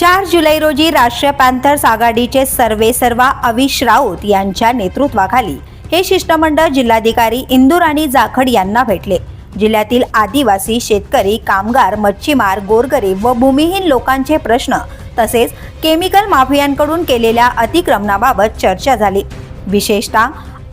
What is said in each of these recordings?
चार जुलै रोजी राष्ट्रीय पॅन्थर्स आघाडीचे सर्वे सर्वा अविश राऊत यांच्या नेतृत्वाखाली हे शिष्टमंडळ जिल्हाधिकारी इंदुराणी जाखड यांना भेटले. जिल्ह्यातील आदिवासी शेतकरी कामगार मच्छीमार गोरगरीब व भूमिहीन लोकांचे प्रश्न तसेच केमिकल माफियांकडून केलेल्या अतिक्रमणाबाबत चर्चा झाली. विशेषतः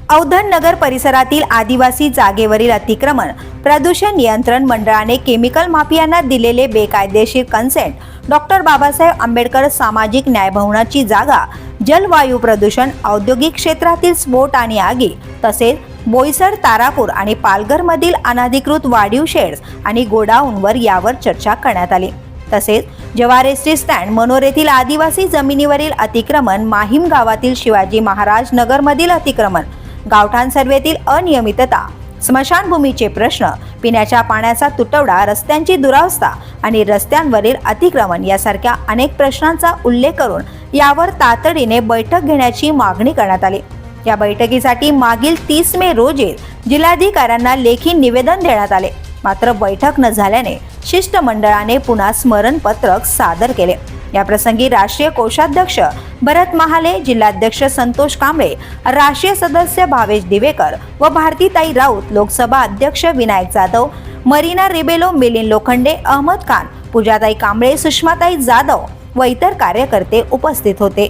औधन नगर परिसरातील आदिवासी जागेवरील अतिक्रमण प्रदूषण नियंत्रण मंडळाने केमिकल माफियांना दिलेले बेकायदेशीर कन्सेंट डॉक्टर बाबासाहेब आंबेडकर सामाजिक न्यायभवनाची जागा जलवायू प्रदूषण औद्योगिक क्षेत्रातील स्फोट आणि आगी तसेच बोईसर तारापूर आणि पालघरमधील अनाधिकृत वाढीव शेड्स आणि गोडाऊनवर यावर चर्चा करण्यात आली. तसेच जवारेस्ट्री स्टँड मनोर येथील आदिवासी जमिनीवरील अतिक्रमण माहीम गावातील शिवाजी महाराज नगरमधील अतिक्रमण गावठाण सर्वेतील अनियमितता स्मशानभूमीचे प्रश्न पिण्याच्या पाण्याचा तुटवडा रस्त्यांची दुरावस्था आणि रस्त्यांवरील अतिक्रमण यासारख्या अनेक प्रश्नांचा उल्लेख करून यावर तातडीने बैठक घेण्याची मागणी करण्यात आली. या बैठकीसाठी मागील तीस मे रोजी जिल्हाधिकाऱ्यांना लेखी निवेदन देण्यात आले. मात्र बैठक न झाल्याने शिष्टमंडळाने पुन्हा स्मरणपत्रक सादर केले. याप्रसंगी राष्ट्रीय कोषाध्यक्ष भरत महाले जिल्हाध्यक्ष संतोष कांबळे राष्ट्रीय सदस्य भावेश दिवेकर व भारतीताई राऊत लोकसभा अध्यक्ष विनायक जाधव मरीना रिबेलो मिलिंद लोखंडे अहमद खान पूजाताई कांबळे सुषमाताई जाधव व इतर कार्यकर्ते उपस्थित होते.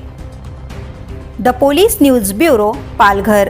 The police news bureau Palghar.